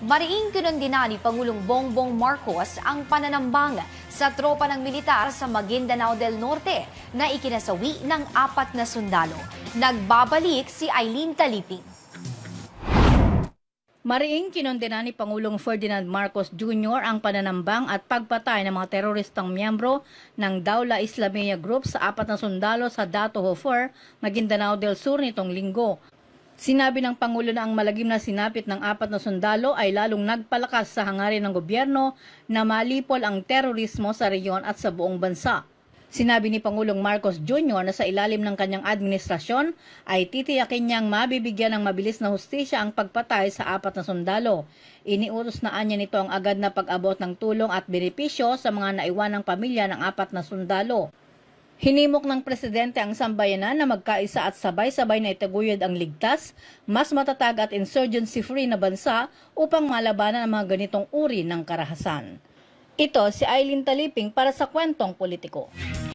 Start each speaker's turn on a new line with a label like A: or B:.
A: Mariing kinundina ni Pangulong Bongbong Marcos ang pananambang sa tropa ng militar sa Maguindanao del Norte na ikinasawi ng apat na sundalo. Nagbabalik si Eileen Taliping.
B: Mariing kinondena ni Pangulong Ferdinand Marcos Jr. ang pananambang at pagpatay ng mga teroristang miyembro ng Daula Islamia Group sa apat na sundalo sa Dato Hofer, Maguindanao del Sur nitong linggo. Sinabi ng Pangulo na ang malagim na sinapit ng apat na sundalo ay lalong nagpalakas sa hangarin ng gobyerno na malipol ang terorismo sa reyon at sa buong bansa. Sinabi ni Pangulong Marcos Jr. na sa ilalim ng kanyang administrasyon ay titiyakin niyang mabibigyan ng mabilis na hustisya ang pagpatay sa apat na sundalo. Iniutos na anya nito ang agad na pag-abot ng tulong at benepisyo sa mga naiwan ng pamilya ng apat na sundalo. Hinimok ng presidente ang sambayanan na magkaisa at sabay-sabay na itaguyod ang ligtas, mas matatag at insurgency-free na bansa upang malabanan ang mga ganitong uri ng karahasan. Ito si Eileen Taliping para sa Kwentong Politiko.